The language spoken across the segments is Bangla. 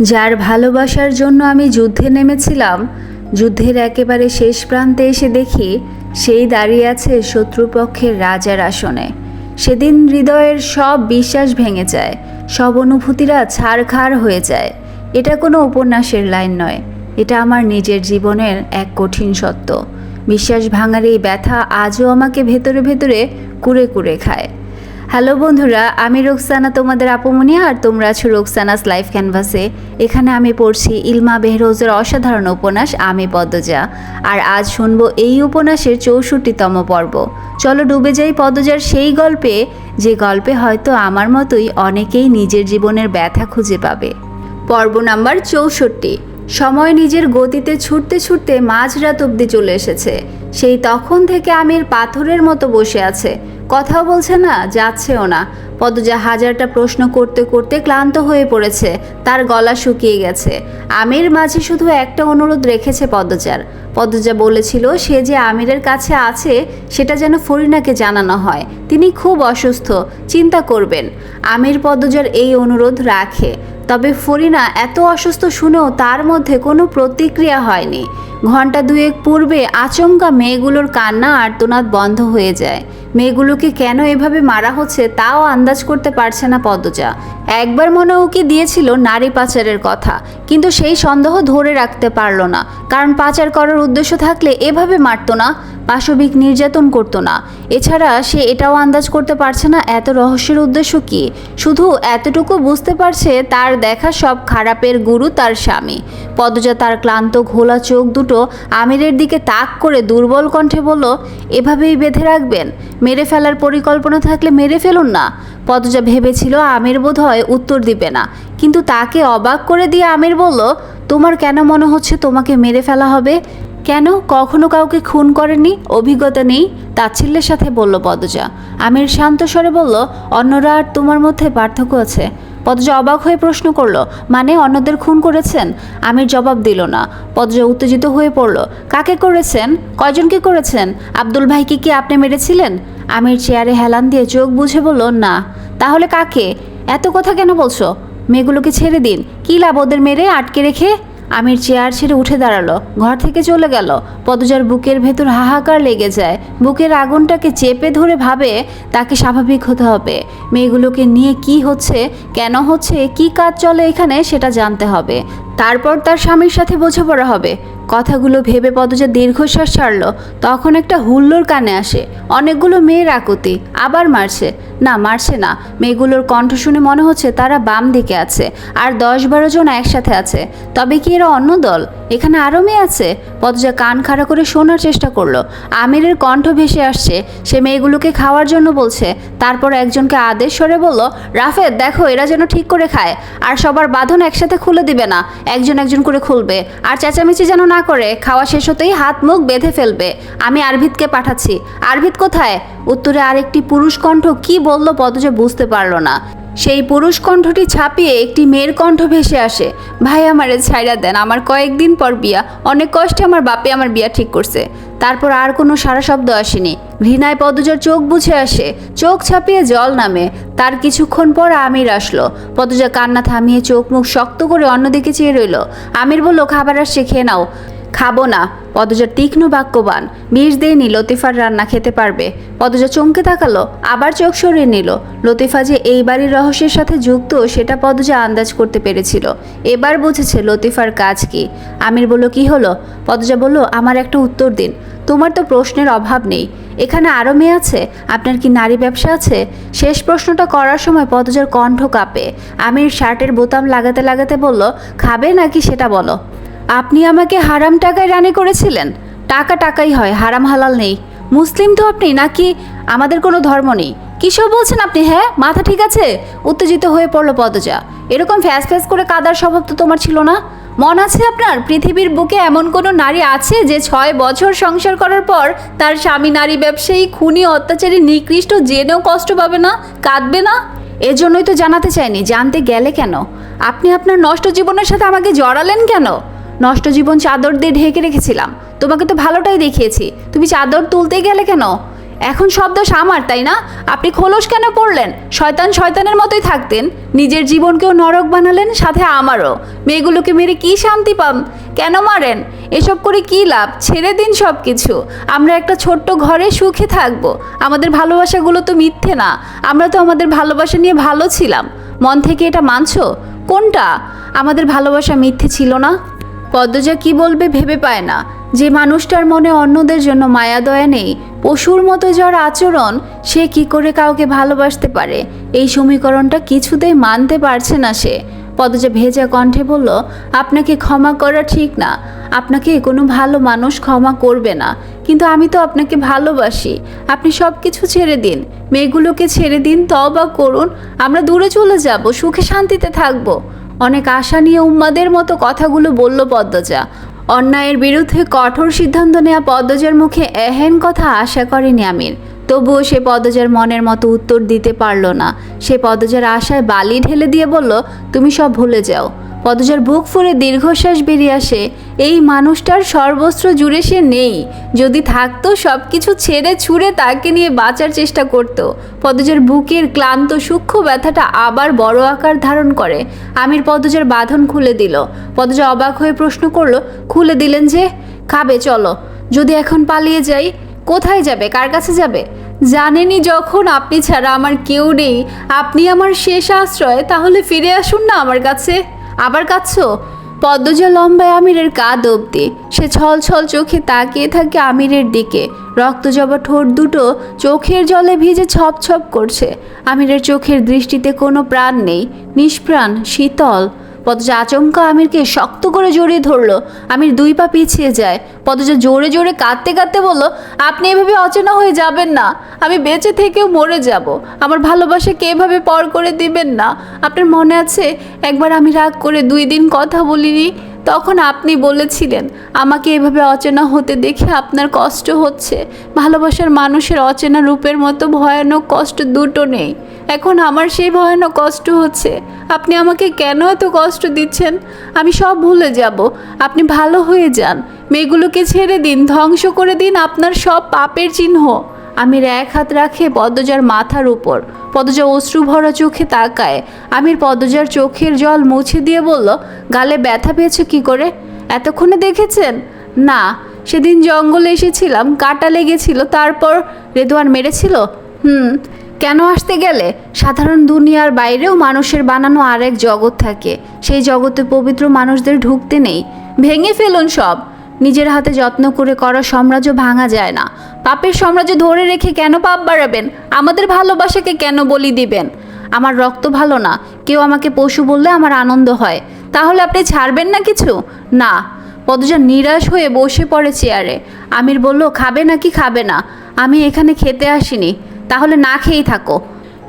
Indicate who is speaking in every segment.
Speaker 1: যার ভালোবাসার জন্য আমি যুদ্ধে নেমেছিলাম, যুদ্ধের একেবারে শেষ প্রান্তে এসে দেখি সেই দাঁড়িয়ে আছে শত্রুপক্ষের রাজার আসনে। সেদিন হৃদয়ের সব বিশ্বাস ভেঙে যায়, সব অনুভূতিরা ছাড়খাড় হয়ে যায়। এটা কোনো উপন্যাসের লাইন নয়, এটা আমার নিজের জীবনের এক কঠিন সত্য। বিশ্বাস ভাঙার এই ব্যথা আজও আমাকে ভেতরে ভেতরে কুড়ে কুড়ে খায়। হ্যালো বন্ধুরা, আমি রোকসানা তোমাদের আপুমনি আর তোমরা আছো রোকসানাস লাইফ ক্যানভাসে। এখানে আমি পড়ছি ইলমা বেহরোজের অসাধারণ উপন্যাস আমি পদ্মজা। আর আজ শুনব এই উপন্যাসের চৌষট্টিতম পর্ব। চলো ডুবে যাই পদ্মজার সেই গল্পে, যে গল্পে হয়তো আমার মতোই অনেকেই নিজের জীবনের ব্যথা খুঁজে পাবে। পর্ব নাম্বার চৌষট্টি। সময় নিজের গতিতে ছুটতে ছুটতে মাঝরাত অবধি চলে এসেছে। সেই তখন থেকে আমির পাথরের মতো বসে আছে। কথাও বলছে না, যাচ্ছেও না। পদজা হাজারটা প্রশ্ন করতে করতে ক্লান্ত হয়ে পড়েছে, তার গলা শুকিয়ে গেছে। আমির মাঝে শুধু একটা অনুরোধ রেখেছে পদজার পদজা বলেছিল, সে যে আমিরের কাছে আছে, সেটা যেন ফরিনাকে জানানো হয়। তিনি খুব অসুস্থ, চিন্তা করবেন। আমির পদজার এই অনুরোধ রাখে। তবে ফরিনা এত অসুস্থ শুনেও তার মধ্যে কোনো প্রতিক্রিয়া হয়নি। ঘণ্টা দুয়েক পূর্বে আচমকা মেয়েগুলোর কান্না আর্তনাদ বন্ধ হয়ে যায়। মেয়েগুলোকে কেন এভাবে মারা হচ্ছে তাও আন্দাজ করতে পারছে না পদ্মজা। একবার মনে ওকে দিয়েছিল নারী পাচারের কথা। কিন্তু সেই সন্দেহ ধরে রাখতে পারল না, কারণ পাচার করার উদ্দেশ্য থাকলে এভাবে মারতো না, পাশবিক নির্যাতন করতো না। এছাড়া সে এটাও আন্দাজ করতে পারছে না, এত রহস্যের উদ্দেশ্য কি? শুধু এতটুকু বুঝতে পারছে তার দেখা সব খারাপের গুরু তার স্বামী। পদজা তার ক্লান্ত ঘোলা চোখ দুটো আমিরের দিকে তাক করে দুর্বল কণ্ঠে বলল, এভাবেই বেঁধে রাখবেন? মেরে ফেলার পরিকল্পনা থাকলে মেরে ফেলুন না? পদজা ভেবেছিল আমির বোধ হয় উত্তর দিবে না। কিন্তু তাকে অবাক করে দিয়ে আমির বলল, তোমার কেন মনে হচ্ছে তোমাকে মেরে ফেলা হবে? কেন? কখনো কাউকে খুন করেনি? অভিজ্ঞতা নেই? তাচ্ছিল্যের সাথে বলল পদজা। আমির শান্ত স্বরে বলল, অন্যরা আর তোমার মধ্যে পার্থক্য আছে। পদজা অবাক হয়ে প্রশ্ন করল মানে অন্যদের খুন করেছেন? আমির জবাব দিল না। পদজা উত্তেজিত হয়ে পড়ল, কাকে করেছেন? কয়জনকে করেছেন? আব্দুল ভাইকে কি আপনি মেরেছিলেন? আমির চেয়ারে হেলান দিয়ে চোখ বুঝে বলল, না। তাহলে কাকে? এত কথা কেন বলছো? মেয়েগুলোকে ছেড়ে দিন। কী লাভ ওদের মেরে আটকে রেখে? আমির চেয়ার ছেড়ে উঠে দাঁড়াল। ঘর থেকে চলে গেল। পদজার বুকের ভেতর হাহাকার লেগে যায়। বুকের আগুনটাকে চেপে ধরে ভাবে, তাকে স্বাভাবিক হতে হবে। মেয়েগুলোকে নিয়ে কি হচ্ছে, কেন হচ্ছে, কি কাজ চলে এখানে সেটা জানতে হবে। তারপর তার স্বামীর সাথে বোঝাপড়া হবে। কথাগুলো ভেবে পদজা দীর্ঘশ্বাস ছাড়ল। তখন একটা হুল্লোর কানে আসে, অনেকগুলো মেয়ের আকুতি, আবার মারছে। না মারছে না। মেয়েগুলোর কণ্ঠ শুনে মনে হচ্ছে তারা বাম দিকে আছে, আর দশ বারো জন একসাথে আছে। তবে কি এরা অন্য দল? এখানে আরও মেয়ে আছে? পদজা কান খাড়া করে শোনার চেষ্টা করল। আমিরের কণ্ঠ ভেসে আসছে, সে মেয়েগুলোকে খাওয়ার জন্য বলছে। তারপর একজনকে আদেশ সরে বলল রাফেদ দেখো, এরা যেন ঠিক করে খায়, আর সবার বাঁধন একসাথে খুলে দিবে না, একজন একজন করে খুলবে, আর চেঁচামেচি যেন না করে খাওয়া শেষ হতেই হাত মুখ বেঁধে ফেলবে। আমি আরভিতকে পাঠাচ্ছি। আরভিত কোথায়? উত্তরে আরেকটি পুরুষ কণ্ঠ কি বলল পদজে বুঝতে পারল না। সেই পুরুষ কণ্ঠটি ছাপিয়ে একটি মেয়ের কণ্ঠ ভেসে আসে। ভাই আমারে ছাইড়া দেন, আমার কয়েকদিন পর বিয়া। অনেক কষ্টে আমার বাপে আমার বিয়া ঠিক করছে। তারপর আর কোনো সারা শব্দ আসেনি। ঘৃণায় পদজার চোখ বুঝে আসে, চোখ ছাপিয়ে জল নামে। তার কিছুক্ষণ পর আমির আসলো। পদজা কান্না থামিয়ে চোখ মুখ শক্ত করে অন্যদিকে চেয়ে রইল। আমির বলল, খাবার আসছে, খেয়ে নাও। খাব না। পদজার তীক্ষ্ণ বাক্যবান। বিষ দেয়নি লতিফার রান্না খেতে পারবে। পদজা চমকে তাকালো, আবার চোখ সরিয়ে নিল। লতিফা যে এই বাড়ির রহস্যের সাথে যুক্ত, সেটা পদজা আন্দাজ করতে পেরেছিল। এবার বুঝেছে লতিফার কাজ কি। আমির বলল, কি হলো? পদজা বলল, আমার একটা উত্তর দিন। তোমার তো প্রশ্নের অভাব নেই। এখানে আরও মেয়ে আছে? আপনার কি নারী ব্যবসা আছে? শেষ প্রশ্নটা করার সময় পদজার কণ্ঠ কাঁপে। আমির শার্টের বোতাম লাগাতে লাগাতে বলল, খাবে নাকি সেটা বলো? আপনি আমাকে হারাম টাকায় রানে করেছিলেন। টাকা টাকাই হয়, হারাম হালাল নেই। মুসলিম তো আপনি, নাকি আমাদের কোনো ধর্ম নেই? কিসব বলছেন আপনি হ্যাঁ? মাথা ঠিক আছে? উত্তেজিত হয়ে পড়ল পদজা এরকম ফ্যাস ফ্যাস করে কাদার স্বভাব তো তোমার ছিল না? মন আছে আপনার? পৃথিবীর বুকে এমন কোনো নারী আছে যে ছয় বছর সংসার করার পর তার স্বামী নারী ব্যবসায়ী, খুনি, অত্যাচারী, নিকৃষ্ট, জেনেও কষ্ট পাবে না, কাঁদবে না? এজন্যই তো জানাতে চাইনি, জানতে গেলে কেন? আপনি আপনার নষ্ট জীবনের সাথে আমাকে জড়ালেন কেন? নষ্ট জীবন চাদর দিয়ে ঢেকে রেখেছিলাম। তোমাকে তো ভালোটাই দেখিয়েছি। তুমি চাদর তুলতে গেলে কেন? এখন সব দোষ আমার, তাই না? আপনি খোলস কেন পড়লেন? শয়তান শয়তানের মতোই থাকতেন। নিজের জীবনকেও নরক বানালেন, সাথে আমারও। মেয়েগুলোকে মেরে কি শান্তি পাম? কেন মারেন? এসব করে কি লাভ? ছেড়ে দিন সব কিছু আমরা একটা ছোট্ট ঘরে সুখে থাকব। আমাদের ভালোবাসাগুলো তো মিথ্যে না। আমরা তো আমাদের ভালোবাসা নিয়ে ভালো ছিলাম। মন থেকে এটা মানছো? কোনটা? আমাদের ভালোবাসা মিথ্যে ছিল না? পদ্মজা কি বলবে ভেবে পায় না। যে মানুষটার মনে অন্যদের জন্য মায়া দয়া নেই, পশুর মতো যার আচরণ, সে কি করে কাউকে ভালোবাসতে পারে? এই সমীকরণটা কিছুতেই মানতে পারছে না সে। পদজা ভেজা কণ্ঠে বলল, আপনাকে ক্ষমা করা ঠিক না। আপনাকে কোনো ভালো মানুষ ক্ষমা করবে না। কিন্তু আমি তো আপনাকে ভালোবাসি। আপনি সব কিছু ছেড়ে দিন। মেয়েগুলোকে ছেড়ে দিন তবা করুন। আমরা দূরে চলে যাব, সুখে শান্তিতে থাকব। অনেক আশা নিয়ে উম্মাদের মতো কথাগুলো বলল পদ্মজা। অন্যায়ের বিরুদ্ধে কঠোর সিদ্ধান্ত নেওয়া পদ্মজার মুখে এহেন কথা আশা করেনি আমির। তবুও সে পদ্মজার মনের মতো উত্তর দিতে পারল না। সে পদ্মজার আশায় বালি ঢেলে দিয়ে বলল, তুমি সব ভুলে যাও। পদ্মজার বুক ফুরে দীর্ঘশ্বাস বেরিয়ে আসে। এই মানুষটার সর্বস্ত্র জুড়ে সে নেই। যদি থাকতো সব কিছু ছেড়ে ছুঁড়ে তাকে নিয়ে বাঁচার চেষ্টা করত। পদজের বুকের ক্লান্ত, সূক্ষ্ম ব্যথাটা আবার বড় আকার ধারণ করে। আমির পদজের বাঁধন খুলে দিল। পদজা অবাক হয়ে প্রশ্ন করল, খুলে দিলেন যে? খাবে, চলো। যদি এখন পালিয়ে যাই, কোথায় যাবে? কার কাছে যাবে? জানেনই যখন, আপনি ছাড়া আমার কেউ নেই। আপনি আমার শেষ আশ্রয়, তাহলে ফিরে আসুন না আমার কাছে। আবার কাছো পদ্মজা লম্বায় আমিরের কাঁধ অব্দি সে ছল ছল চোখে তাকিয়ে থাকে আমিরের দিকে। রক্ত জবা ঠোঁট দুটো চোখের জলে ভিজে ছপ ছপ করছে। আমিরের চোখের দৃষ্টিতে কোনো প্রাণ নেই। নিষ্প্রাণ, শীতল। পদজা আচমকা আমিরকে শক্ত করে জড়িয়ে ধরলো। আমির দুই পা পিছিয়ে যায়। পদজা জোরে জোরে কাঁদতে কাঁদতে বলল, আপনি এভাবে অচেনা হয়ে যাবেন না। আমি বেঁচে থেকেও মরে যাব। আমার ভালোবাসাকে এভাবে পর করে দিবেন না? আপনার মনে আছে, একবার আমি রাগ করে দুই দিন কথা বলিনি? তখন আপনি বলেছিলেন, আমাকে এভাবে অচেনা হতে দেখে আপনার কষ্ট হচ্ছে। ভালোবাসার মানুষের অচেনা রূপের মতো ভয়ানক কষ্ট দুটো নেই। এখন আমার সেই ভয়ানক কষ্ট হচ্ছে। আপনি আমাকে কেন এত কষ্ট দিচ্ছেন? আমি সব ভুলে যাব। আপনি ভালো হয়ে যান। মেয়েগুলোকে ছেড়ে দিন, ধ্বংস করে দিন আপনার সব পাপের চিহ্ন। আমির এক হাত রাখে পদ্মজার মাথার উপর। পদ্মজা অশ্রু ভরা চোখে তাকায়। আমির পদ্মজার চোখের জল মুছে দিয়ে বলল, গালে ব্যথা পেয়েছে কি করে? এতক্ষণে দেখেছেন? না, সেদিন জঙ্গলে এসেছিলাম, কাটা লেগেছিল, তারপর রেদওয়ান মেরেছিল? হুম, কেন আসতে গেলে? সাধারণ দুনিয়ার বাইরেও মানুষের বানানো আরেক জগৎ থাকে। সেই জগতে পবিত্র মানুষদের ঢুকতে নেই। ভেঙে ফেলুন সব। নিজের হাতে যত্ন করে করা সাম্রাজ্য ভাঙা যায় না। পাপের সাম্রাজ্য ধরে রেখে কেন পাপ বাড়াবেন? আমাদের ভালোবাসাকে কেন বলি দিবেন? আমার রক্ত ভালো না, কেউ আমাকে পশু বললে আমার আনন্দ হয়। তাহলে আপনি ছাড়বেন না কিছু? না। পদজা নিরাশ হয়ে বসে পড়ে চেয়ারে। আমির বলল, খাবে নাকি খাবে না? আমি এখানে খেতে আসিনি। তাহলে না খেয়েই থাকো।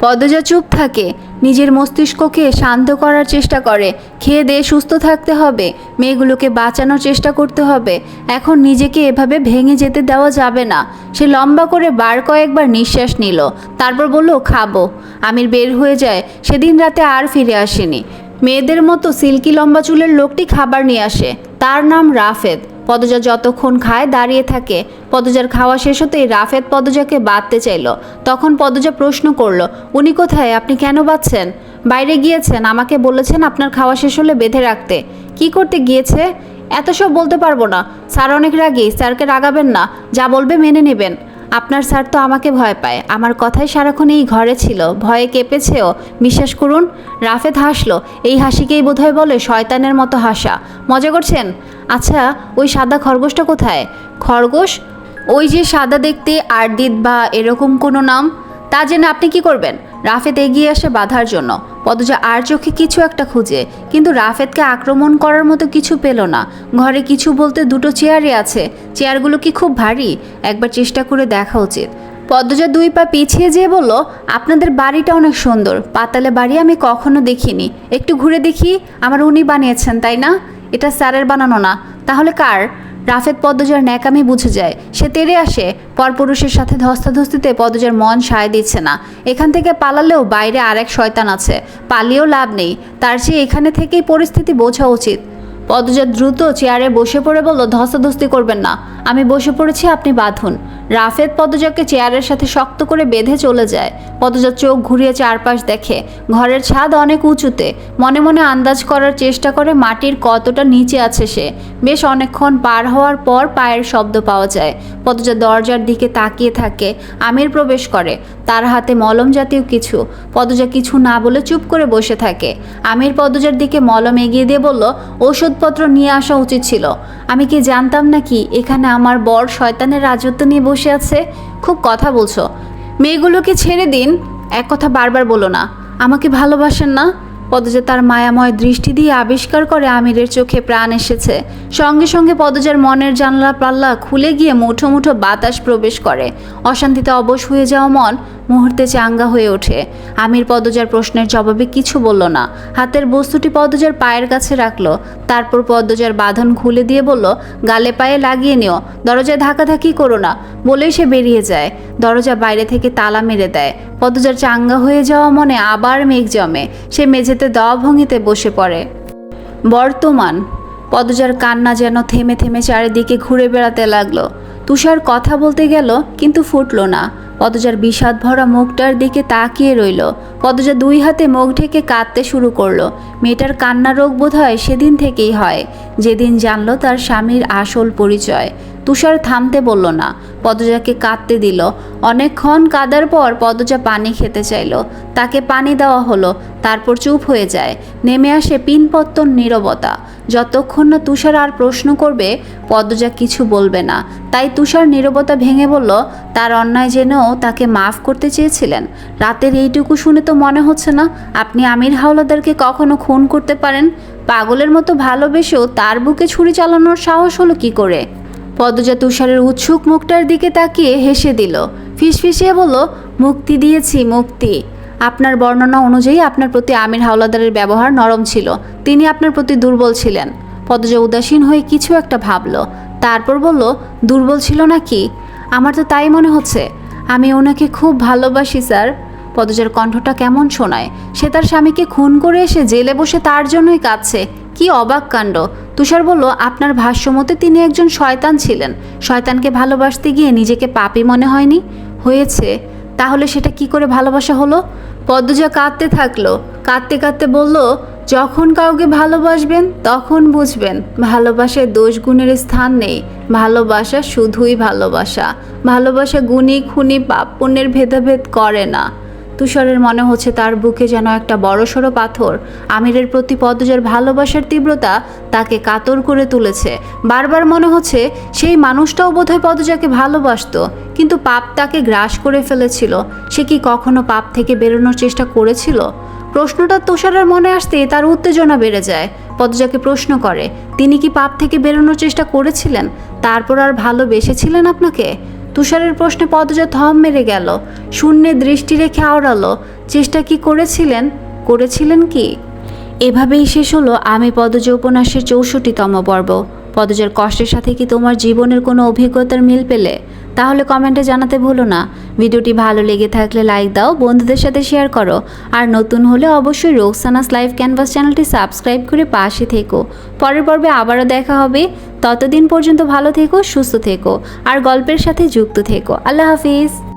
Speaker 1: পদজা চুপ থাকে। নিজের মস্তিষ্ককে শান্ত করার চেষ্টা করে। খেয়ে দিয়ে সুস্থ থাকতে হবে। মেয়েগুলোকে বাঁচানোর চেষ্টা করতে হবে। এখন নিজেকে এভাবে ভেঙে যেতে দেওয়া যাবে না। সে লম্বা করে বার কয়েকবার নিঃশ্বাস নিল। তারপর বলল, খাব। আমির বের হয়ে যায়। সেদিন রাতে আর ফিরে আসেনি। মেয়েদের মতো সিল্কি লম্বা চুলের লোকটি খাবার নিয়ে আসে। তার নাম রাফেদ। পদজা যতক্ষণ খায় দাঁড়িয়ে থাকে। পদজার খাওয়া শেষ হতেই রাফেত পদজাকে বাঁধতে চাইল। তখন পদজা প্রশ্ন করল, উনি কোথায়? আপনি কেন বাঁধছেন? বাইরে গিয়েছেন? আমাকে বলেছেন আপনার খাওয়া শেষ হলে বেঁধে রাখতে। কি করতে গিয়েছে? এত সব বলতে পারব না। স্যার অনেক রাগি। স্যারকে রাগাবেন না। যা বলবে মেনে নেবেন। আপনার স্যার তো আমাকে ভয় পায়। আমার কথাই সারাক্ষণ এই ঘরে ছিল। ভয়ে কেঁপেছেও। বিশ্বাস করুন রাফেদ হাসলো। এই হাসিকেই বোধহয় বলে শয়তানের মতো হাসা। মজা করছেন? আচ্ছা ওই সাদা খরগোশটা কোথায়? খরগোশ? ওই যে সাদা দেখতে আরদিত বা এরকম কোনো নাম? তা জেনে আপনি কি করবেন? রাফেদ এগিয়ে আসে বাধার জন্য। পদজা আর চোখে কিছু একটা খুঁজে, কিন্তু রাফেদকে আক্রমণ করার মতো কিছু পেল না। ঘরে কিছু বলতে দুটো চেয়ারই আছে। চেয়ারগুলো কি খুব ভারী? একবার চেষ্টা করে দেখা উচিত। পদ্মজা দুই পা পিছিয়ে যেয়ে বলল, আপনাদের বাড়িটা অনেক সুন্দর। পাতালে বাড়ি আমি কখনো দেখিনি। একটু ঘুরে দেখি। আমার উনি বানিয়েছেন, তাই না? এটা স্যারের বানানো না। তাহলে কার? রাফেদ পদ্মজার ন্যাকামি বুঝে যায়। সে তেড়ে আসে, পরপুরুষের সাথে ধস্তাধস্তিতে পদ্মজার মন সায় দিচ্ছে না। এখান থেকে পালালেও বাইরে আরেক শয়তান আছে। পালিয়েও লাভ নেই। তার চেয়ে এখানে থেকেই পরিস্থিতি বোঝা উচিত। পদ্মজা দ্রুত চেয়ারে বসে পড়ে বলল, ধস্তাধস্তি করবেন না। আমি বসে পড়েছি, আপনি বাঁধুন। রাফেদ পদজাকে চেয়ারের সাথে শক্ত করে বেঁধে চলে যায়। পদজা চোখ ঘুরিয়ে চারপাশ দেখে। ঘরের ছাদ অনেক উঁচুতে। মনে মনে আন্দাজ করার চেষ্টা করে মাটির কতটা নিচে আছে সে। বেশ অনেকক্ষণ পার হওয়ার পর পায়ের শব্দ পাওয়া যায়। পদজা দরজার দিকে তাকিয়ে থাকে। আমির প্রবেশ করে। তার হাতে মলম জাতীয় কিছু। পদজা কিছু না বলে চুপ করে বসে থাকে। আমির পদজার দিকে মলম এগিয়ে দিয়ে বলল, ওষুধপত্র নিয়ে আসা উচিত ছিল। আমি কি জানতাম নাকি এখানে আমার বর শয়তানের রাজত্ব নিয়ে বসে আছে, খুব কথা বলছো। মেয়েগুলোকে ছেড়ে দিন, এক কথা বারবার বলো না। আমাকে ভালোবাসেন না, পদজা তার মায়াময় দৃষ্টি দিয়ে আবিষ্কার করে আমিরের চোখে প্রাণ এসেছে। সঙ্গে সঙ্গে পদজার মনের জানলা পাল্লা খুলে গিয়ে মুঠো মুঠো বাতাস প্রবেশ করে। অশান্তিতে অবশ হয়ে যাওয়া মন মুহূর্তে চাঙ্গা হয়ে ওঠে। আমির পদজার প্রশ্নের জবাবে কিছু বলল না। হাতের বস্তুটি পদজার পায়ের কাছে রাখল। তারপর পদজার বাঁধন খুলে দিয়ে বলল, গালে পায়ে লাগিয়ে নিও। দরজায় ধাক্কাধাক্কি করো না। বলেই সে বেরিয়ে যায়। দরজা বাইরে থেকে তালা মেরে দেয়। পদজার চাঙ্গা হয়ে যাওয়া মনে আবার মেঘ জমে। সে মেঝেতে দেওয়া ভঙ্গিতে বসে পড়ে। বর্তমান। পদজার কান্না যেন থেমে থেমে চারিদিকে ঘুরে বেড়াতে লাগল। তুষার কথা বলতে গেল, কিন্তু ফুটলো না। পদজার বিষাদ ভরা মুখটার দিকে তাকিয়ে রইল। পদজা দুই হাতে মুখ ঢেকে কাঁদতে শুরু করল। মেয়েটার কান্না রোগ বোধ হয় সেদিন থেকেই হয়। যেদিন জানলো তার স্বামীর আসল পরিচয়। তুষার থামতে বলল না। পদজাকে কাঁদতে দিল। অনেকক্ষণ কাদার পর পদজা পানি খেতে চাইলো। তাকে পানি দেওয়া হলো, তারপর চুপ হয়ে যায়। নেমে আসে পিনপত্তন নীরবতা। যতক্ষণ না তুষার আর প্রশ্ন করবে পদজা কিছু বলবে না। তাই তুষার নীরবতা ভেঙে বলল, তার অন্যায় জেনেও তাকে মাফ করতে চেয়েছিলেন। রাতের এইটুকু শুনে তো মনে হচ্ছে না, আপনি আমির হাওলাদারকে কখনো খুন করতে পারেন। পাগলের মতো ভালোবেসেও তার বুকে ছুরি চালানোর সাহস হলো কি করে? পদজা তুষারের উৎসুক মুখটার দিকে তাকিয়ে হেসে দিল। ফিসফিসিয়ে বলল, মুক্তি দিয়েছি, মুক্তি। আপনার বর্ণনা অনুযায়ী আপনার প্রতি আমির হাওলাদারের ব্যবহার নরম ছিল। তিনি আপনার প্রতি দুর্বল ছিলেন। পদজা উদাসীন হয়ে কিছু একটা ভাবলো। তারপর বলল, দুর্বল ছিল নাকি? আমার তো তাই মনে হচ্ছে। আমি ওনাকে খুব ভালোবাসি, স্যার। পদজার কণ্ঠটা কেমন শোনায়। সে তার স্বামীকে খুন করে এসে জেলে বসে তার জন্যই কাঁদছে। কি অবাক কাণ্ড। তুষার বলল, আপনার ভাষ্যমতে তিনি একজন শয়তান ছিলেন। শয়তানকে ভালোবাসতে গিয়ে নিজেকে পাপি মনে হয়নি? হয়েছে। তাহলে সেটা কি করে ভালোবাসা হলো? পদ্মজা কাঁদতে থাকল। কাঁদতে কাঁদতে বলল, যখন কাউকে ভালোবাসবেন, তখন বুঝবেন ভালোবাসায় দোষ গুণের স্থান নেই। ভালোবাসা শুধুই ভালোবাসা। ভালোবাসা গুণী খুনি পাপ পুণ্যের ভেদাভেদ করে না। তুষারের মনে হচ্ছে তার বুকে যেন একটা বড়সড় পাথর। আমিরের প্রতি পদজার ভালোবাসার তীব্রতা তাকে কাতর করে তুলেছে। বারবার মনে হচ্ছে সেই মানুষটাও বোধহয় পদজাকে ভালোবাসতো, কিন্তু পাপ তাকে গ্রাস করে ফেলেছিল। সে কি কখনো পাপ থেকে বেরোনোর চেষ্টা করেছিল? প্রশ্নটা তুষারের মনে আসতে তার উত্তেজনা বেড়ে যায়। পদজাকে প্রশ্ন করে, তিনি কি পাপ থেকে বেরোনোর চেষ্টা করেছিলেন? তারপর আর ভালোবেসেছিলেন আপনাকে? তুষারের প্রশ্নে পদজা থম মেরে গেল। শূন্যে দৃষ্টি রেখে আওড়ালো। চেষ্টা কি করেছিলেন? করেছিলেন কি? এভাবেই শেষ হলো আমি পদজ উপন্যাসের চৌষট্টিতম পর্ব। পদজার কষ্টের সাথে কি তোমার জীবনের কোনো অভিজ্ঞতার মিল পেলে? তাহলে কমেন্টে জানাতে ভুলো না। ভিডিওটি ভালো লেগে থাকলে লাইক দাও, বন্ধুদের সাথে শেয়ার করো। আর নতুন হলে অবশ্যই রোকসানাস লাইভ ক্যানভাস চ্যানেলটি সাবস্ক্রাইব করে পাশে থেকো। পরের পর্বে আবারও দেখা হবে। ততদিন পর্যন্ত ভালো থেকো, সুস্থ থেকো। আর গল্পের সাথে যুক্ত থেকো। আল্লাহ হাফিজ।